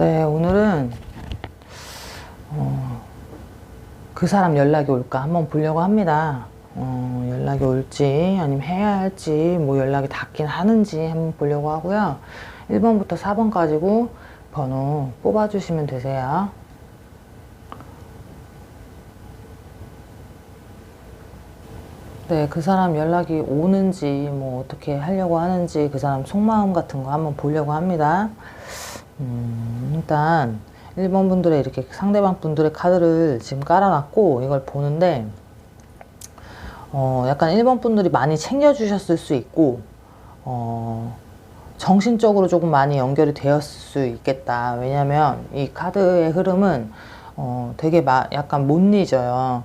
네, 오늘은 어, 그 사람 연락이 올까 한번 보려고 합니다. 어, 연락이 올지 아니면 해야 할지 뭐 연락이 닿긴 하는지 한번 보려고 하고요. 1번부터 4번 가지고 번호 뽑아주시면 되세요. 네, 그 사람 연락이 오는지 뭐 어떻게 하려고 하는지 그 사람 속마음 같은 거 한번 보려고 합니다. 음, 일단 1번 분들의 이렇게 상대방 분들의 카드를 지금 깔아놨고 이걸 보는데 어, 약간 1번 분들이 많이 챙겨주셨을 수 있고 어, 정신적으로 조금 많이 연결이 되었을 수 있겠다. 왜냐면 이 카드의 흐름은 어, 되게 마, 약간 못 잊어요.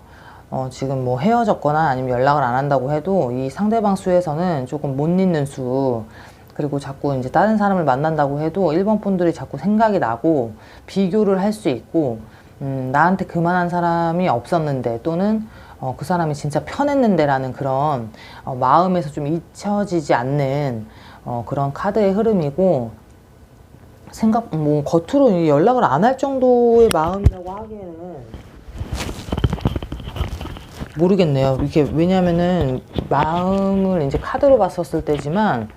어, 지금 뭐 헤어졌거나 아니면 연락을 안 한다고 해도 이 상대방 수에서는 조금 못 잊는 수 그리고 자꾸 이제 다른 사람을 만난다고 해도 1번 분들이 자꾸 생각이 나고 비교를 할 수 있고 음, 나한테 그만한 사람이 없었는데 또는 어, 그 사람이 진짜 편했는데라는 그런 어, 마음에서 좀 잊혀지지 않는 어, 그런 카드의 흐름이고 생각 뭐 겉으로 이 연락을 안 할 정도의 마음이라고 하기에는 모르겠네요. 이게 왜냐면은 마음을 이제 카드로 봤었을 때지만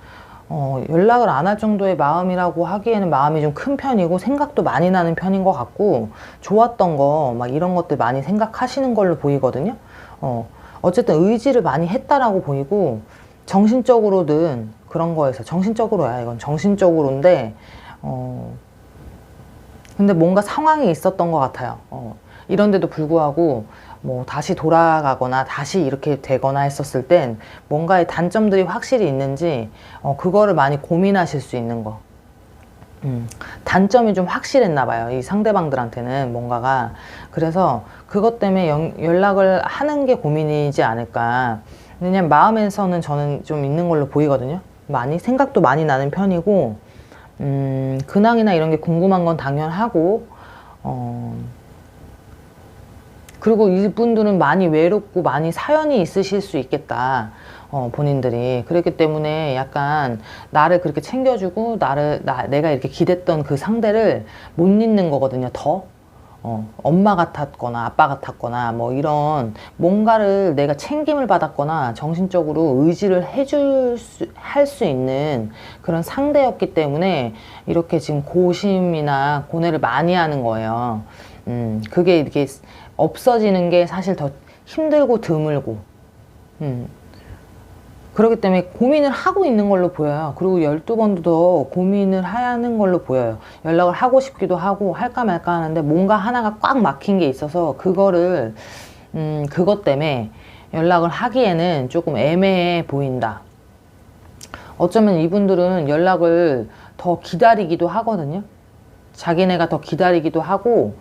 어, 연락을 안 할 정도의 마음이라고 하기에는 마음이 좀 큰 편이고 생각도 많이 나는 편인 것 같고 좋았던 거 막 이런 것들 많이 생각하시는 걸로 보이거든요. 어, 어쨌든 의지를 많이 했다라고 보이고 정신적으로든 그런 거에서 정신적으로야 이건 정신적으로인데 어, 근데 뭔가 상황이 있었던 것 같아요. 어, 이런데도 불구하고 뭐 다시 돌아가거나 다시 이렇게 되거나 했었을 땐 뭔가의 단점들이 확실히 있는지 어, 그거를 많이 고민하실 수 있는 거. 음, 단점이 좀 확실했나 봐요. 이 상대방들한테는 뭔가가. 그래서 그것 때문에 연, 연락을 하는 게 고민이지 않을까. 왜냐면 마음에서는 저는 좀 있는 걸로 보이거든요. 많이, 생각도 많이 나는 편이고, 음, 근황이나 이런 게 궁금한 건 당연하고, 어, 그리고 이분들은 많이 외롭고 많이 사연이 있으실 수 있겠다. 어, 본인들이. 그렇기 때문에 약간 나를 그렇게 챙겨주고 나를, 나, 내가 이렇게 기댔던 그 상대를 못 잊는 거거든요. 더. 어, 엄마 같았거나 아빠 같았거나 뭐 이런 뭔가를 내가 챙김을 받았거나 정신적으로 의지를 해줄 수, 할 수 있는 그런 상대였기 때문에 이렇게 지금 고심이나 고뇌를 많이 하는 거예요. 음, 그게 이렇게 없어지는 게 사실 더 힘들고 드물고, 음. 그렇기 때문에 고민을 하고 있는 걸로 보여요. 그리고 12번도 더 고민을 하는 걸로 보여요. 연락을 하고 싶기도 하고 할까 말까 하는데 뭔가 하나가 꽉 막힌 게 있어서 그거를, 음, 그것 때문에 연락을 하기에는 조금 애매해 보인다. 어쩌면 이분들은 연락을 더 기다리기도 하거든요. 자기네가 더 기다리기도 하고,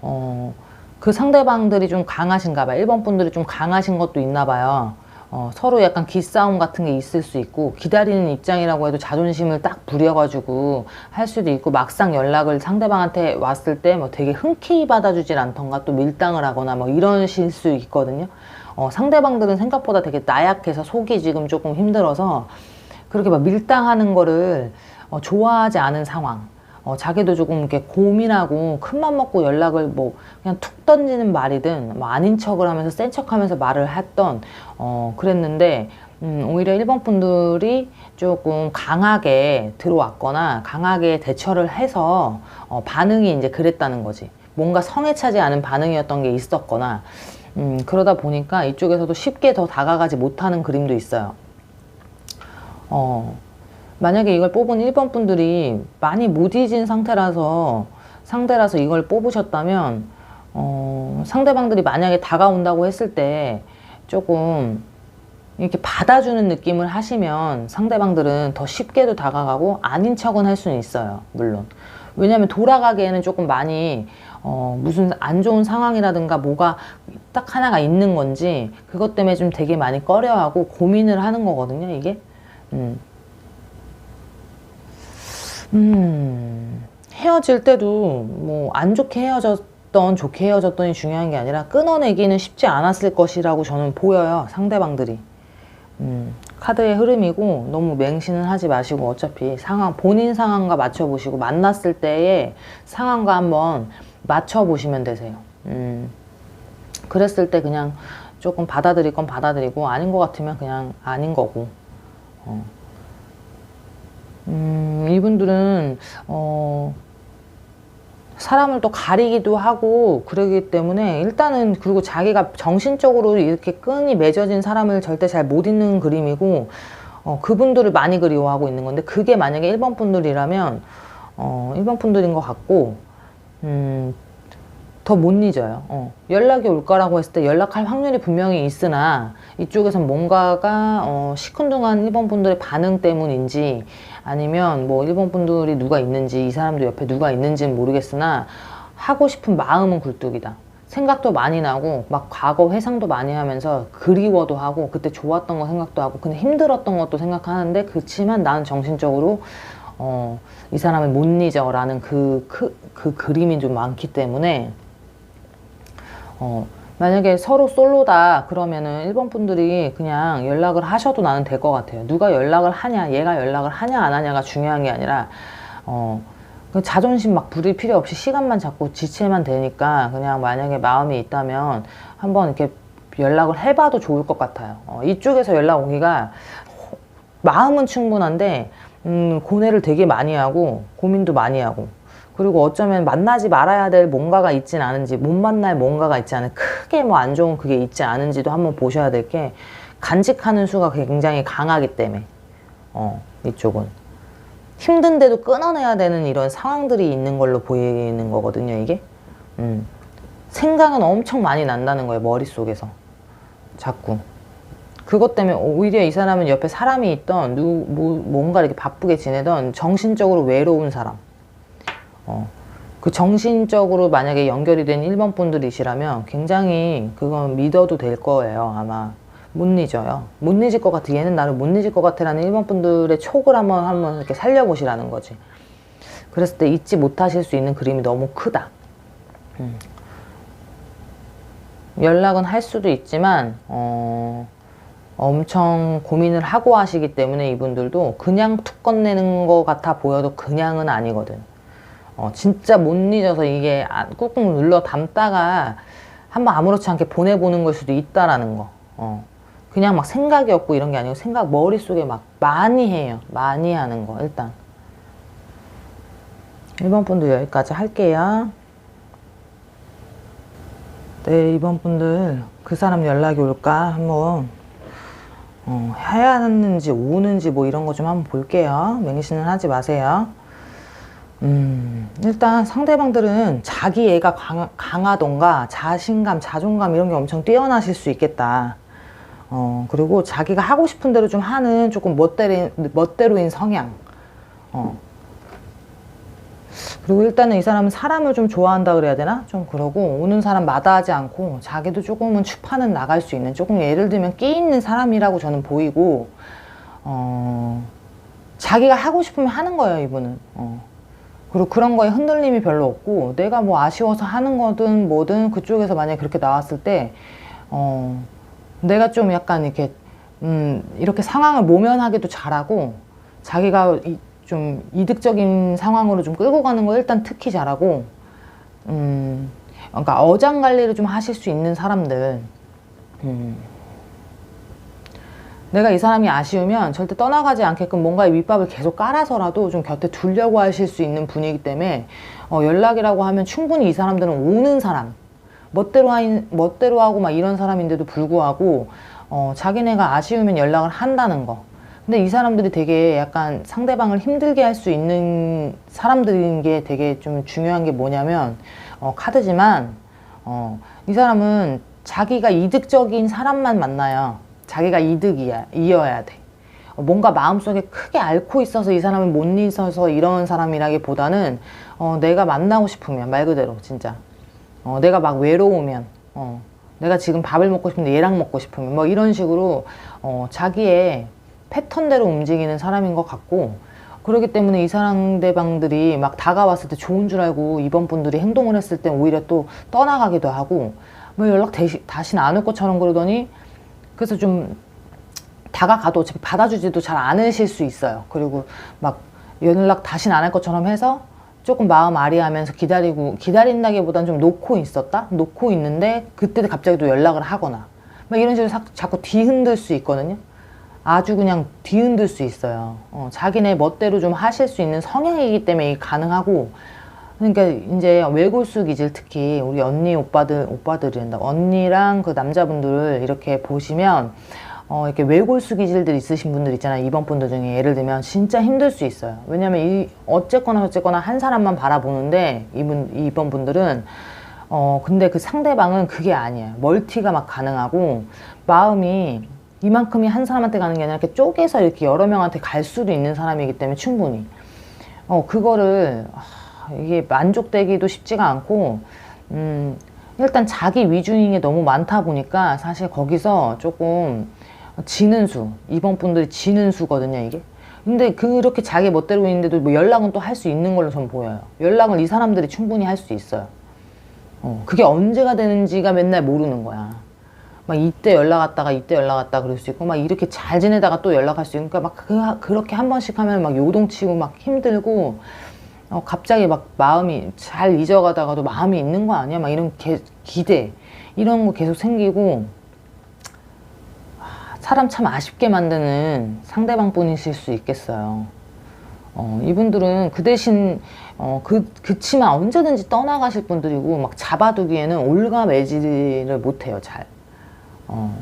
어, 그 상대방들이 좀 강하신가 봐요. 1번 분들이 좀 강하신 것도 있나 봐요. 어, 서로 약간 기싸움 같은 게 있을 수 있고 기다리는 입장이라고 해도 자존심을 딱 부려가지고 할 수도 있고 막상 연락을 상대방한테 왔을 때 뭐 되게 흔쾌히 받아주질 않던가 또 밀당을 하거나 뭐 이러실 수 있거든요. 어, 상대방들은 생각보다 되게 나약해서 속이 지금 조금 힘들어서 그렇게 막 밀당하는 거를 어, 좋아하지 않은 상황. 어, 자기도 조금 이렇게 고민하고 큰맘 먹고 연락을 뭐 그냥 툭 던지는 말이든 뭐 아닌 척을 하면서 센 척하면서 말을 했던 어, 그랬는데 음, 오히려 일본 분들이 조금 강하게 들어왔거나 강하게 대처를 해서 어, 반응이 이제 그랬다는 거지. 뭔가 성에 차지 않은 반응이었던 게 있었거나 음, 그러다 보니까 이쪽에서도 쉽게 더 다가가지 못하는 그림도 있어요. 어, 만약에 이걸 뽑은 1번 분들이 많이 못 잊은 상태라서 상대라서 이걸 뽑으셨다면 어, 상대방들이 만약에 다가온다고 했을 때 조금 이렇게 받아주는 느낌을 하시면 상대방들은 더 쉽게도 다가가고 아닌 척은 할 수는 있어요. 물론. 왜냐하면 돌아가기에는 조금 많이 어, 무슨 안 좋은 상황이라든가 뭐가 딱 하나가 있는 건지 그것 때문에 좀 되게 많이 꺼려하고 고민을 하는 거거든요. 이게. 음. 음, 헤어질 때도 뭐 안 좋게 헤어졌던, 좋게 헤어졌던이 중요한 게 아니라 끊어내기는 쉽지 않았을 것이라고 저는 보여요. 상대방들이. 음, 카드의 흐름이고 너무 맹신은 하지 마시고 어차피 상황 본인 상황과 맞춰 보시고 만났을 때의 상황과 한번 맞춰 보시면 되세요. 음. 그랬을 때 그냥 조금 받아들일 건 받아들이고 아닌 것 같으면 그냥 아닌 거고. 어. 음, 이분들은 어 사람을 또 가리기도 하고 그러기 때문에 일단은 그리고 자기가 정신적으로 이렇게 끈이 맺어진 사람을 절대 잘 못 잊는 그림이고 어, 그분들을 많이 그리워하고 있는 건데 그게 만약에 1번 분들이라면 어, 1번 분들인 것 같고 음, 더 못 잊어요. 어. 연락이 올 거라고 했을 때 연락할 확률이 분명히 있으나 이쪽에선 뭔가가 어, 시큰둥한 1번 분들의 반응 때문인지 아니면 뭐 1번 분들이 누가 있는지 이 사람들 옆에 누가 있는지는 모르겠으나 하고 싶은 마음은 굴뚝이다. 생각도 많이 나고 막 과거 회상도 많이 하면서 그리워도 하고 그때 좋았던 거 생각도 하고 근데 힘들었던 것도 생각하는데 그렇지만 나는 정신적으로 어, 이 사람을 못 잊어라는 그, 그, 그 그림이 좀 많기 때문에 어, 만약에 서로 솔로다 그러면은 일본 분들이 그냥 연락을 하셔도 나는 될 것 같아요. 누가 연락을 하냐, 얘가 연락을 하냐 안 하냐가 중요한 게 아니라 어, 그 자존심 막 부릴 필요 없이 시간만 잡고 지체만 되니까 그냥 만약에 마음이 있다면 한번 이렇게 연락을 해봐도 좋을 것 같아요. 어, 이쪽에서 연락 오기가 마음은 충분한데 음, 고뇌를 되게 많이 하고 고민도 많이 하고 그리고 어쩌면 만나지 말아야 될 뭔가가 있진 않은지 못 만날 뭔가가 있지 않은 크게 뭐 안 좋은 그게 있지 않은지도 한번 보셔야 될 게 간직하는 수가 굉장히 강하기 때문에 어 이쪽은. 힘든데도 끊어내야 되는 이런 상황들이 있는 걸로 보이는 거거든요 이게. 음. 생각은 엄청 많이 난다는 거예요 머릿속에서. 자꾸. 그것 때문에 오히려 이 사람은 옆에 사람이 있던 누, 뭐, 뭔가 이렇게 바쁘게 지내던 정신적으로 외로운 사람 어, 그 정신적으로 만약에 연결이 된 1번 분들이시라면 굉장히 그건 믿어도 될 거예요. 아마 못 잊어요. 못 잊을 것 같아. 얘는 나를 못 잊을 것 같아라는 1번 분들의 촉을 한번 한번 이렇게 살려보시라는 거지. 그랬을 때 잊지 못하실 수 있는 그림이 너무 크다. 음. 연락은 할 수도 있지만 어, 엄청 고민을 하고 하시기 때문에 이분들도 그냥 툭 건네는 것 같아 보여도 그냥은 아니거든. 어, 진짜 못 잊어서 이게 아, 꾹꾹 눌러 담다가 한번 아무렇지 않게 보내보는 걸 수도 있다라는 거. 어. 그냥 막 생각이 없고 이런 게 아니고 생각 머릿속에 막 많이 해요. 많이 하는 거, 일단. 1번 분들 여기까지 할게요. 네, 2번 분들 그 사람 연락이 올까 한번 어, 해야 하는지 오는지 뭐 이런 거 좀 한번 볼게요. 맹신은 하지 마세요. 음, 일단 상대방들은 자기 애가 강, 강하던가 자신감, 자존감 이런 게 엄청 뛰어나실 수 있겠다. 어, 그리고 자기가 하고 싶은 대로 좀 하는 조금 멋대로, 멋대로인 성향. 어. 그리고 일단은 이 사람은 사람을 좀 좋아한다 그래야 되나? 좀 그러고 오는 사람 마다하지 않고 자기도 조금은 추파는 나갈 수 있는 조금 예를 들면 끼 있는 사람이라고 저는 보이고 어, 자기가 하고 싶으면 하는 거예요 이분은. 어. 그리고 그런 거에 흔들림이 별로 없고 내가 뭐 아쉬워서 하는 거든 뭐든 그쪽에서 만약에 그렇게 나왔을 때 어, 내가 좀 약간 이렇게 음, 이렇게 상황을 모면하기도 잘하고 자기가 이, 좀 이득적인 상황으로 좀 끌고 가는 거 일단 특히 잘하고 음, 그러니까 어장 관리를 좀 하실 수 있는 사람들 음, 내가 이 사람이 아쉬우면 절대 떠나가지 않게끔 뭔가의 밑밥을 계속 깔아서라도 좀 곁에 두려고 하실 수 있는 분이기 때문에 어, 연락이라고 하면 충분히 이 사람들은 오는 사람 멋대로, 하인, 멋대로 하고 막 이런 사람인데도 불구하고 어, 자기네가 아쉬우면 연락을 한다는 거. 근데 이 사람들이 되게 약간 상대방을 힘들게 할 수 있는 사람들인 게 되게 좀 중요한 게 뭐냐면 어, 카드지만 어, 이 사람은 자기가 이득적인 사람만 만나요 자기가 이득이야, 이어야 돼. 뭔가 마음속에 크게 앓고 있어서 이 사람을 못 잊어서 이런 사람이라기보다는 어, 내가 만나고 싶으면 말 그대로 진짜 어, 내가 막 외로우면 어, 내가 지금 밥을 먹고 싶은데 얘랑 먹고 싶으면 뭐 이런 식으로 어, 자기의 패턴대로 움직이는 사람인 것 같고 그렇기 때문에 이 상대방들이 막 다가왔을 때 좋은 줄 알고 이번 분들이 행동을 했을 때 오히려 또 떠나가기도 하고 뭐 연락 다시, 다시는 안올 것처럼 그러더니 그래서 좀 다가가도 어차피 받아주지도 잘 않으실 수 있어요. 그리고 막 연락 다시는 안할 것처럼 해서 조금 마음 아리하면서 기다리고 기다린다기보단 좀 놓고 있었다? 놓고 있는데 그때 갑자기 또 연락을 하거나 막 이런 식으로 자, 자꾸 뒤흔들 수 있거든요. 아주 그냥 뒤흔들 수 있어요. 어, 자기네 멋대로 좀 하실 수 있는 성향이기 때문에 가능하고 그러니까 이제 외골수 기질 특히 우리 언니 오빠들 오빠들이란다 언니랑 그 남자분들을 이렇게 보시면 어, 이렇게 외골수 기질들 있으신 분들 있잖아요. 이번 분들 중에 예를 들면 진짜 힘들 수 있어요. 왜냐면 이, 어쨌거나 어쨌거나 한 사람만 바라보는데 이분, 이번 분들은 어, 근데 그 상대방은 그게 아니에요. 멀티가 막 가능하고 마음이 이만큼이 한 사람한테 가는 게 아니라 이렇게 쪼개서 이렇게 여러 명한테 갈 수도 있는 사람이기 때문에 충분히. 어, 그거를, 아, 이게 만족되기도 쉽지가 않고, 음, 일단 자기 위주인 게 너무 많다 보니까 사실 거기서 조금 지는 수 이번 분들이 지는 수거든요 이게. 근데 그렇게 자기 멋대로 있는데도 뭐 연락은 또 할 수 있는 걸로 전 보여요. 연락을 이 사람들이 충분히 할 수 있어요. 어, 그게 언제가 되는지가 맨날 모르는 거야. 막 이때 연락 왔다가 이때 연락 왔다 그럴 수 있고 막 이렇게 잘 지내다가 또 연락할 수 있고 그러니까 막 그, 그렇게 한 번씩 하면 막 요동치고 막 힘들고 어, 갑자기 막 마음이 잘 잊어가다가도 마음이 있는 거 아니야 막 이런 게, 기대 이런 거 계속 생기고 사람 참 아쉽게 만드는 상대방 분이실 수 있겠어요. 어, 이분들은 그 대신 어, 그, 그치만 언제든지 떠나가실 분들이고 막 잡아두기에는 올가매지를 못해요 잘. 어,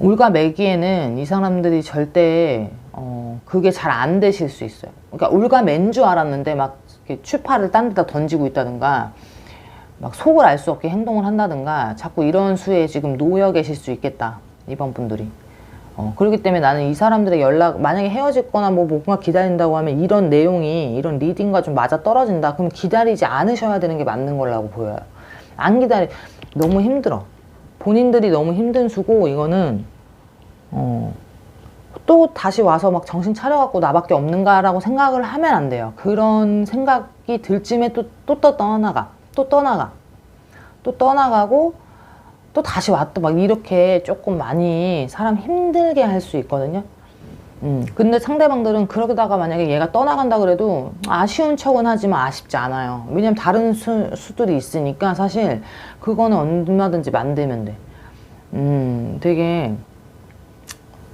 올가매기에는 이 사람들이 절대 어, 그게 잘 안 되실 수 있어요. 그러니까 올가맨 줄 알았는데 막 추파를 딴 데다 던지고 있다든가 막 속을 알 수 없게 행동을 한다든가 자꾸 이런 수에 지금 놓여 계실 수 있겠다. 이번 분들이. 어, 그렇기 때문에 나는 이 사람들의 연락, 만약에 헤어질 거나 뭐 뭔가 기다린다고 하면 이런 내용이, 이런 리딩과 좀 맞아 떨어진다. 그럼 기다리지 않으셔야 되는 게 맞는 걸라고 보여요. 안 기다리, 너무 힘들어. 본인들이 너무 힘든 수고, 이거는, 어, 또 다시 와서 막 정신 차려갖고 나밖에 없는가라고 생각을 하면 안 돼요. 그런 생각이 들 쯤에 또, 또, 또 떠나가. 또 떠나가. 또 떠나가고, 또 다시 왔다 막 이렇게 조금 많이 사람 힘들게 할 수 있거든요. 음, 근데 상대방들은 그러다가 만약에 얘가 떠나간다 그래도 아쉬운 척은 하지만 아쉽지 않아요. 왜냐면 다른 수, 수들이 있으니까 사실 그거는 얼마든지 만들면 돼. 음, 되게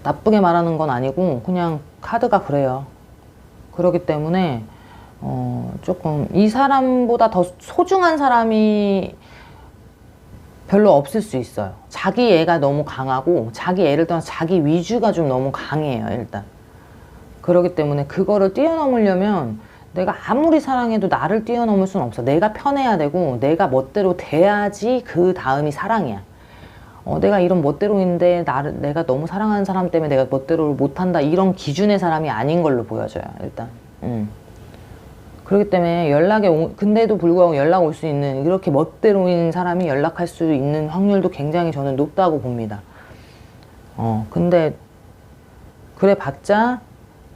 나쁘게 말하는 건 아니고 그냥 카드가 그래요. 그렇기 때문에 어, 조금 이 사람보다 더 소중한 사람이 별로 없을 수 있어요. 자기 애가 너무 강하고 자기 애를 떠나 자기 위주가 좀 너무 강해요. 일단 그렇기 때문에 그거를 뛰어넘으려면 내가 아무리 사랑해도 나를 뛰어넘을 수는 없어. 내가 편해야 되고 내가 멋대로 돼야지 그 다음이 사랑이야. 어, 내가 이런 멋대로인데 나를 내가 너무 사랑하는 사람 때문에 내가 멋대로를 못한다 이런 기준의 사람이 아닌 걸로 보여져요. 일단. 음. 그렇기 때문에 연락에 오, 근데도 불구하고 연락 올 수 있는 이렇게 멋대로인 사람이 연락할 수 있는 확률도 굉장히 저는 높다고 봅니다. 어 근데 그래 봤자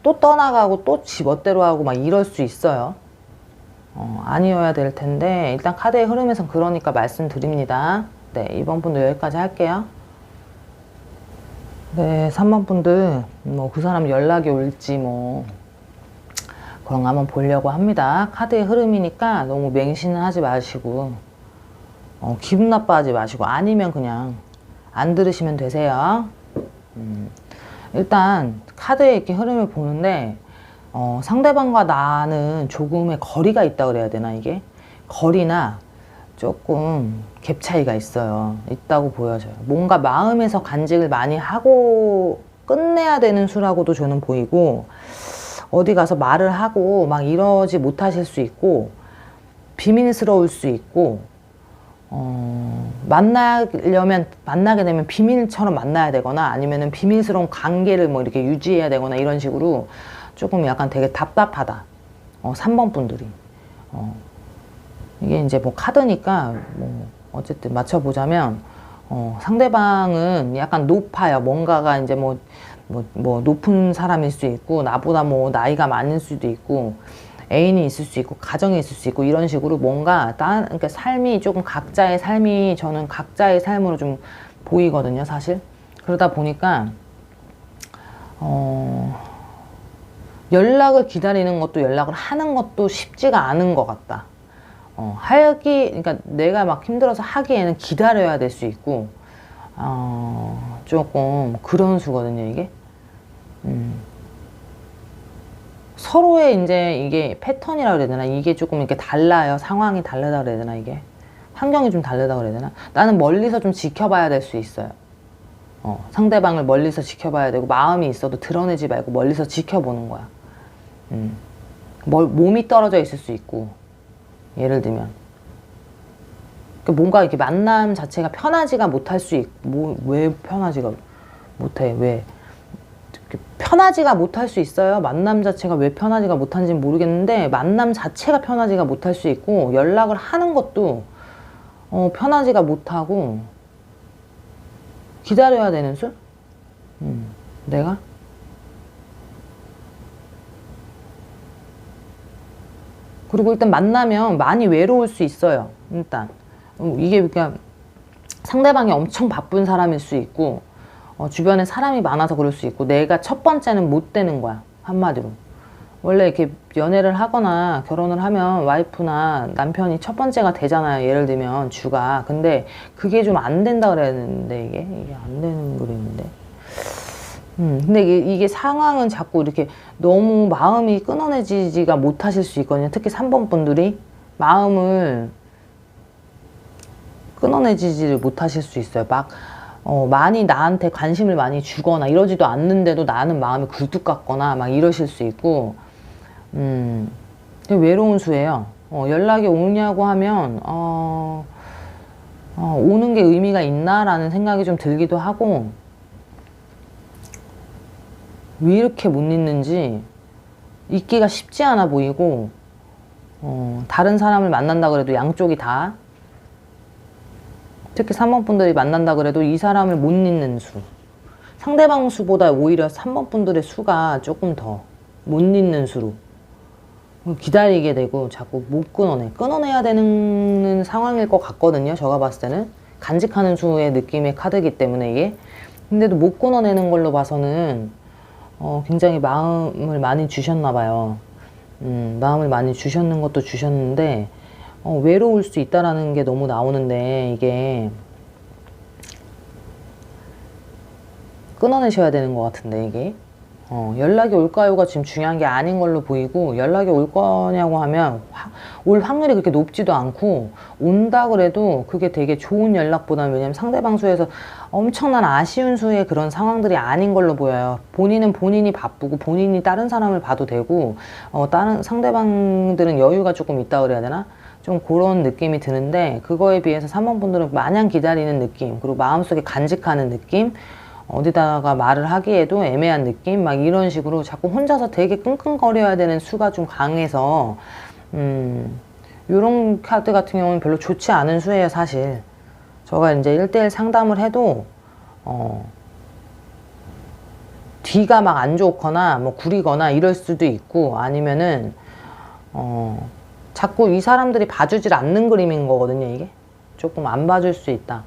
또 떠나가고 또 지 멋대로 하고 막 이럴 수 있어요. 어, 아니어야 될 텐데 일단 카드의 흐름에선 그러니까 말씀드립니다. 네 이번 분도 여기까지 할게요. 네 3번 분들 뭐 그 사람 연락이 올지 뭐 그런 거 한번 보려고 합니다. 카드의 흐름이니까 너무 맹신은 하지 마시고 어, 기분 나빠하지 마시고 아니면 그냥 안 들으시면 되세요. 음, 일단 카드의 이렇게 흐름을 보는데 어, 상대방과 나는 조금의 거리가 있다 그래야 되나 이게 거리나 조금 갭 차이가 있어요. 있다고 보여져요. 뭔가 마음에서 간직을 많이 하고 끝내야 되는 수라고도 저는 보이고 어디 가서 말을 하고 막 이러지 못하실 수 있고 비밀스러울 수 있고 어, 만나려면 만나게 되면 비밀처럼 만나야 되거나 아니면은 비밀스러운 관계를 뭐 이렇게 유지해야 되거나 이런 식으로 조금 약간 되게 답답하다. 어, 3번 분들이. 어, 이게 이제 뭐 카드니까 뭐 어쨌든 맞춰보자면 어, 상대방은 약간 높아요. 뭔가가 이제 뭐 뭐, 뭐 높은 사람일 수 있고 나보다 뭐 나이가 많을 수도 있고 애인이 있을 수 있고 가정이 있을 수 있고 이런 식으로 뭔가 딴 그러니까 삶이 조금 각자의 삶이 저는 각자의 삶으로 좀 보이거든요 사실 그러다 보니까 어, 연락을 기다리는 것도 연락을 하는 것도 쉽지가 않은 것 같다. 어, 하기, 그러니까 내가 막 힘들어서 하기에는 기다려야 될 수 있고, 어, 조금 그런 수거든요, 이게. 음. 서로의 이제 이게 패턴이라고 그래야 되나? 이게 조금 이렇게 달라요. 상황이 다르다 그래야 되나, 이게? 환경이 좀 다르다 그래야 되나? 나는 멀리서 좀 지켜봐야 될 수 있어요. 어, 상대방을 멀리서 지켜봐야 되고, 마음이 있어도 드러내지 말고 멀리서 지켜보는 거야. 음. 멀, 몸이 떨어져 있을 수 있고, 예를 들면. 그러니까 뭔가 이렇게 만남 자체가 편하지가 못할 수 있고, 뭐, 왜 편하지가 못해? 왜? 편하지가 못할 수 있어요. 만남 자체가 왜 편하지가 못한지는 모르겠는데, 만남 자체가 편하지가 못할 수 있고, 연락을 하는 것도, 어, 편하지가 못하고, 기다려야 되는 술? 음, 내가? 그리고 일단 만나면 많이 외로울 수 있어요. 일단. 어, 이게 그냥 상대방이 엄청 바쁜 사람일 수 있고 어, 주변에 사람이 많아서 그럴 수 있고 내가 첫 번째는 못 되는 거야 한마디로. 원래 이렇게 연애를 하거나 결혼을 하면 와이프나 남편이 첫 번째가 되잖아요 예를 들면 주가. 근데 그게 좀 안 된다 그랬는데 이게? 이게 안 되는 그림인데 음, 근데 이게, 이게 상황은 자꾸 이렇게 너무 마음이 끊어내지지가 못하실 수 있거든요. 특히 3번 분들이 마음을 끊어내지지를 못하실 수 있어요. 막, 어, 많이 나한테 관심을 많이 주거나 이러지도 않는데도 나는 마음이 굴뚝 같거나 막 이러실 수 있고, 음, 외로운 수예요. 어, 연락이 오냐고 하면, 어, 어, 오는 게 의미가 있나라는 생각이 좀 들기도 하고, 왜 이렇게 못 잊는지 잊기가 쉽지 않아 보이고 어, 다른 사람을 만난다 그래도 양쪽이 다 특히 3번 분들이 만난다 그래도 이 사람을 못 잊는 수 상대방 수보다 오히려 3번 분들의 수가 조금 더 못 잊는 수로 기다리게 되고 자꾸 못 끊어내 끊어내야 되는 상황일 것 같거든요. 제가 봤을 때는 간직하는 수의 느낌의 카드이기 때문에 이게. 근데도 못 끊어내는 걸로 봐서는 어, 굉장히 마음을 많이 주셨나 봐요. 음, 마음을 많이 주셨는 것도 주셨는데 어, 외로울 수 있다라는 게 너무 나오는데 이게 끊어내셔야 되는 것 같은데 이게 어, 연락이 올까요가 지금 중요한 게 아닌 걸로 보이고 연락이 올 거냐고 하면 화, 올 확률이 그렇게 높지도 않고 온다 그래도 그게 되게 좋은 연락보다는 왜냐면 상대방 수에서 엄청난 아쉬운 수의 그런 상황들이 아닌 걸로 보여요. 본인은 본인이 바쁘고 본인이 다른 사람을 봐도 되고 어, 다른 상대방들은 여유가 조금 있다 그래야 되나? 좀 그런 느낌이 드는데 그거에 비해서 3번 분들은 마냥 기다리는 느낌 그리고 마음속에 간직하는 느낌 어디다가 말을 하기에도 애매한 느낌? 막 이런 식으로 자꾸 혼자서 되게 끙끙거려야 되는 수가 좀 강해서 음 요런 카드 같은 경우는 별로 좋지 않은 수예요 사실. 저가 이제 1대1 상담을 해도 어 뒤가 막 안 좋거나 뭐 구리거나 이럴 수도 있고 아니면은 어 자꾸 이 사람들이 봐주질 않는 그림인 거거든요 이게. 조금 안 봐줄 수 있다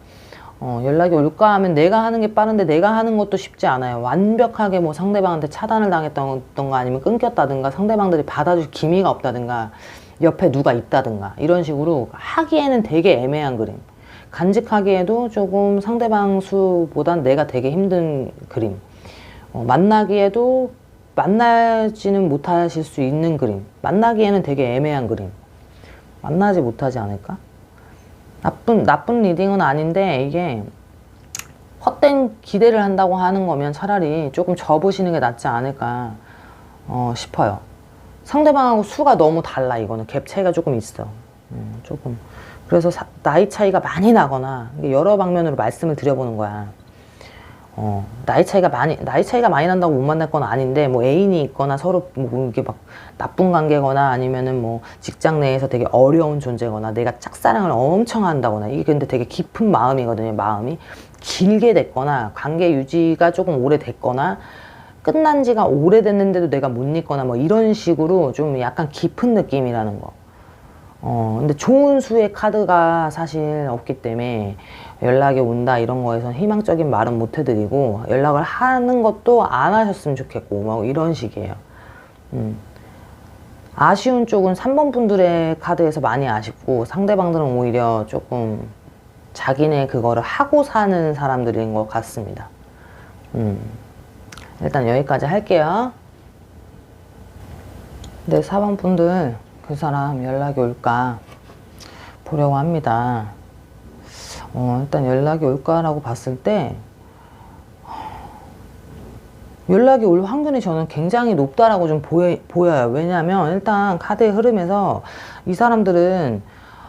어, 연락이 올까 하면 내가 하는 게 빠른데 내가 하는 것도 쉽지 않아요. 완벽하게 뭐 상대방한테 차단을 당했던가 아니면 끊겼다든가 상대방들이 받아줄 기미가 없다든가 옆에 누가 있다든가 이런 식으로 하기에는 되게 애매한 그림. 간직하기에도 조금 상대방 수보단 내가 되게 힘든 그림. 어, 만나기에도 만나지는 못하실 수 있는 그림. 만나기에는 되게 애매한 그림. 만나지 못하지 않을까? 나쁜 나쁜 리딩은 아닌데 이게 헛된 기대를 한다고 하는 거면 차라리 조금 접으시는 게 낫지 않을까 어, 싶어요. 상대방하고 수가 너무 달라 이거는 갭 차이가 조금 있어. 음, 조금 그래서 사, 나이 차이가 많이 나거나 여러 방면으로 말씀을 드려보는 거야. 어, 나이 차이가 많이, 나이 차이가 많이 난다고 못 만날 건 아닌데, 뭐 애인이 있거나 서로 뭐 이게 막 나쁜 관계거나 아니면은 뭐 직장 내에서 되게 어려운 존재거나 내가 짝사랑을 엄청 한다거나 이게 근데 되게 깊은 마음이거든요, 마음이. 길게 됐거나 관계 유지가 조금 오래 됐거나 끝난 지가 오래됐는데도 내가 못 잊거나 뭐 이런 식으로 좀 약간 깊은 느낌이라는 거. 어, 근데 좋은 수의 카드가 사실 없기 때문에 연락이 온다 이런 거에선 희망적인 말은 못 해드리고 연락을 하는 것도 안 하셨으면 좋겠고 막 이런 식이에요. 음. 아쉬운 쪽은 3번 분들의 카드에서 많이 아쉽고 상대방들은 오히려 조금 자기네 그거를 하고 사는 사람들인 것 같습니다. 음. 일단 여기까지 할게요. 네, 4번 분들 그 사람 연락이 올까 보려고 합니다. 어, 일단 연락이 올까라고 봤을 때 연락이 올 확률이 저는 굉장히 높다라고 좀 보여, 보여요. 왜냐하면 일단 카드의 흐름에서 이 사람들은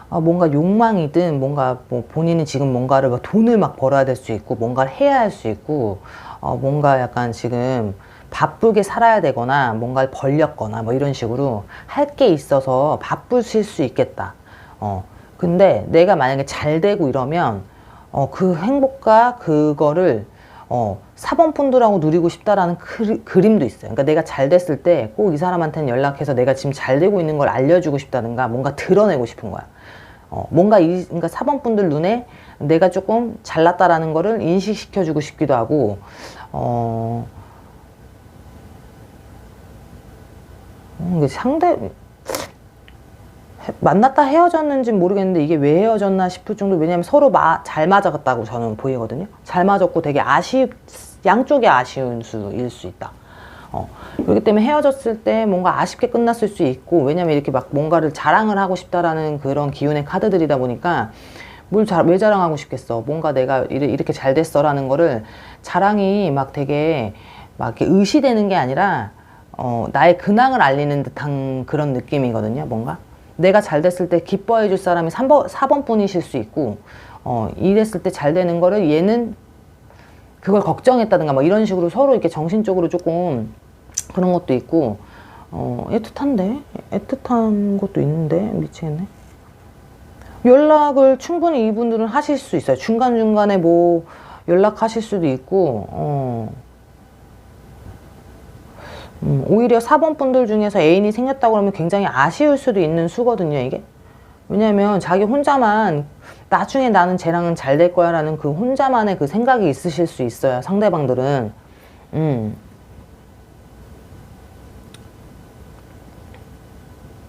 어, 뭔가 욕망이든 뭔가 뭐 본인이 지금 뭔가를 막 돈을 막 벌어야 될 수 있고 뭔가를 해야 할 수 있고 어, 뭔가 약간 지금 바쁘게 살아야 되거나 뭔가를 벌렸거나 뭐 이런 식으로 할 게 있어서 바쁘실 수 있겠다. 어. 근데 내가 만약에 잘 되고 이러면 어, 그 행복과 그거를 어, 사범분들하고 누리고 싶다라는 그, 그림도 있어요. 그러니까 내가 잘 됐을 때 꼭 이 사람한테는 연락해서 내가 지금 잘 되고 있는 걸 알려주고 싶다든가 뭔가 드러내고 싶은 거야. 어, 뭔가 이, 그러니까 사범분들 눈에 내가 조금 잘났다라는 거를 인식시켜주고 싶기도 하고, 어, 음, 상대, 만났다 헤어졌는지 모르겠는데 이게 왜 헤어졌나 싶을 정도 왜냐면 서로 마, 잘 맞았다고 저는 보이거든요. 잘 맞았고 되게 아쉬 양쪽이 아쉬운 수일 수 있다. 어, 그렇기 때문에 헤어졌을 때 뭔가 아쉽게 끝났을 수 있고 왜냐면 이렇게 막 뭔가를 자랑을 하고 싶다라는 그런 기운의 카드들이다 보니까 뭘 자, 왜 자랑하고 싶겠어? 뭔가 내가 이렇게 잘 됐어 라는 거를 자랑이 막 되게 막 이렇게 의시되는 게 아니라 어, 나의 근황을 알리는 듯한 그런 느낌이거든요. 뭔가 내가 잘 됐을 때 기뻐해 줄 사람이 3번, 4번 분이실 수 있고, 어, 이랬을 때 잘 되는 거를 얘는 그걸 걱정했다든가 뭐 이런 식으로 서로 이렇게 정신적으로 조금 그런 것도 있고, 어, 애틋한데? 애틋한 것도 있는데? 미치겠네. 연락을 충분히 이분들은 하실 수 있어요. 중간중간에 뭐 연락하실 수도 있고, 어, 음, 오히려 4번 분들 중에서 애인이 생겼다고 그러면 굉장히 아쉬울 수도 있는 수거든요, 이게. 왜냐면 자기 혼자만 나중에 나는 쟤랑은 잘 될 거야 라는 그 혼자만의 그 생각이 있으실 수 있어요, 상대방들은. 음.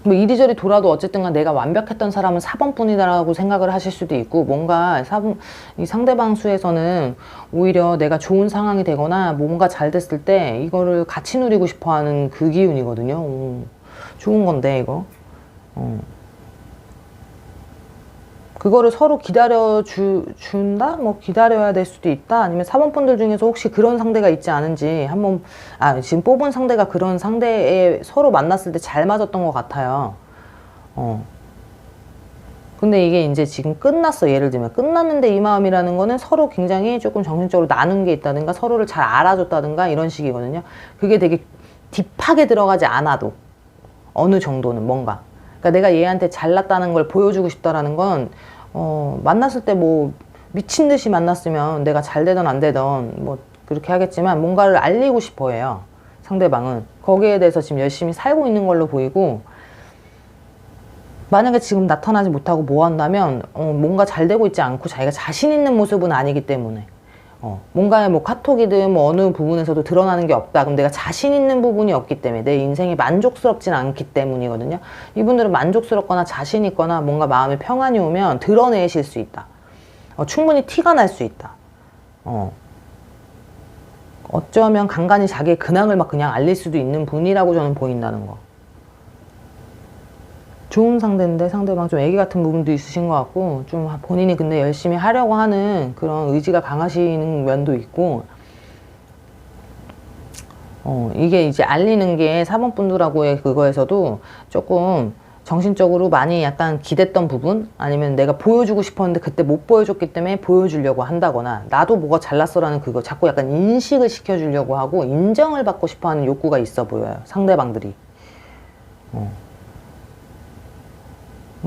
뭐 이리저리 돌아도 어쨌든 간 내가 완벽했던 사람은 4번 뿐이다라고 생각을 하실 수도 있고 뭔가 4번, 이 상대방 수에서는 오히려 내가 좋은 상황이 되거나 뭔가 잘 됐을 때 이거를 같이 누리고 싶어 하는 그 기운이거든요. 오, 좋은 건데 이거. 어. 그거를 서로 기다려 주, 준다? 뭐 기다려야 될 수도 있다? 아니면 사번분들 중에서 혹시 그런 상대가 있지 않은지 한번, 아, 지금 뽑은 상대가 그런 상대에 서로 만났을 때 잘 맞았던 것 같아요. 어. 근데 이게 이제 지금 끝났어. 예를 들면. 끝났는데 이 마음이라는 거는 서로 굉장히 조금 정신적으로 나눈 게 있다든가 서로를 잘 알아줬다든가 이런 식이거든요. 그게 되게 딥하게 들어가지 않아도 어느 정도는 뭔가. 그러니까 내가 얘한테 잘났다는 걸 보여주고 싶다라는 건 어, 만났을 때 뭐 미친 듯이 만났으면 내가 잘 되던 안 되던 뭐 그렇게 하겠지만 뭔가를 알리고 싶어 해요. 상대방은. 거기에 대해서 지금 열심히 살고 있는 걸로 보이고 만약에 지금 나타나지 못하고 뭐 한다면 어, 뭔가 잘 되고 있지 않고 자기가 자신 있는 모습은 아니기 때문에 어, 뭔가의 뭐 카톡이든 뭐 어느 부분에서도 드러나는 게 없다. 그럼 내가 자신 있는 부분이 없기 때문에 내 인생이 만족스럽진 않기 때문이거든요. 이분들은 만족스럽거나 자신 있거나 뭔가 마음에 평안이 오면 드러내실 수 있다. 어, 충분히 티가 날 수 있다. 어. 어쩌면 간간히 자기의 근황을 막 그냥 알릴 수도 있는 분이라고 저는 보인다는 거. 좋은 상대인데 상대방 좀 애기 같은 부분도 있으신 것 같고 좀 본인이 근데 열심히 하려고 하는 그런 의지가 강하시는 면도 있고 어 이게 이제 알리는 게 사범분들하고의 그거에서도 조금 정신적으로 많이 약간 기댔던 부분 아니면 내가 보여주고 싶었는데 그때 못 보여줬기 때문에 보여주려고 한다거나 나도 뭐가 잘났어라는 그거 자꾸 약간 인식을 시켜주려고 하고 인정을 받고 싶어하는 욕구가 있어 보여요 상대방들이 어.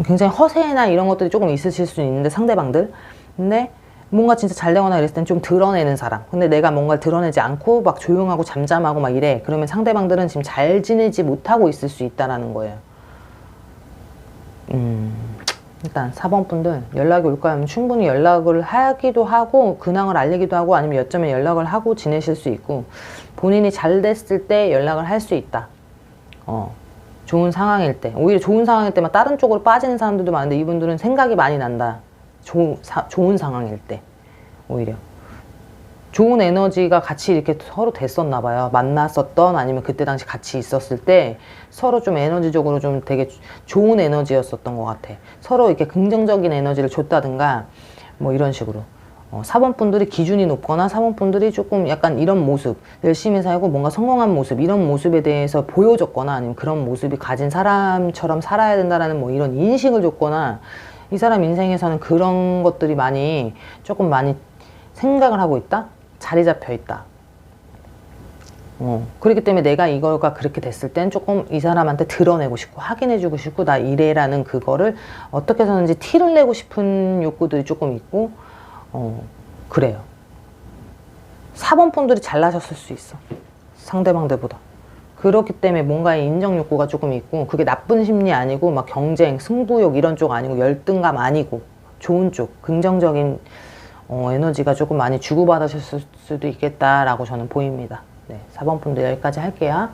굉장히 허세나 이런 것들이 조금 있으실 수 있는데 상대방들. 근데 뭔가 진짜 잘 되거나 이랬을 땐 좀 드러내는 사람. 근데 내가 뭔가 드러내지 않고 막 조용하고 잠잠하고 막 이래. 그러면 상대방들은 지금 잘 지내지 못하고 있을 수 있다라는 거예요. 음 일단 4번 분들 연락이 올 거면 충분히 연락을 하기도 하고 근황을 알리기도 하고 아니면 여점에 연락을 하고 지내실 수 있고 본인이 잘 됐을 때 연락을 할 수 있다. 어, 좋은 상황일 때 오히려 좋은 상황일 때만 다른 쪽으로 빠지는 사람들도 많은데 이분들은 생각이 많이 난다. 조, 사, 좋은 상황일 때 오히려 좋은 에너지가 같이 이렇게 서로 됐었나 봐요. 만났었던 아니면 그때 당시 같이 있었을 때 서로 좀 에너지적으로 좀 되게 좋은 에너지였었던 것 같아. 서로 이렇게 긍정적인 에너지를 줬다든가 뭐 이런 식으로. 어, 사번분들이 기준이 높거나 사번분들이 조금 약간 이런 모습 열심히 살고 뭔가 성공한 모습 이런 모습에 대해서 보여줬거나 아니면 그런 모습이 가진 사람처럼 살아야 된다라는 뭐 이런 인식을 줬거나 이 사람 인생에서는 그런 것들이 많이 조금 많이 생각을 하고 있다? 자리 잡혀 있다? 어, 그렇기 때문에 내가 이거가 그렇게 됐을 땐 조금 이 사람한테 드러내고 싶고 확인해주고 싶고 나 이래라는 그거를 어떻게 해서든지 티를 내고 싶은 욕구들이 조금 있고 어, 그래요. 4번 분들이 잘나셨을 수 있어. 상대방들보다. 그렇기 때문에 뭔가의 인정 욕구가 조금 있고 그게 나쁜 심리 아니고 막 경쟁, 승부욕 이런 쪽 아니고 열등감 아니고 좋은 쪽, 긍정적인 어, 에너지가 조금 많이 주고받으셨을 수도 있겠다라고 저는 보입니다. 네, 4번 분들 여기까지 할게요.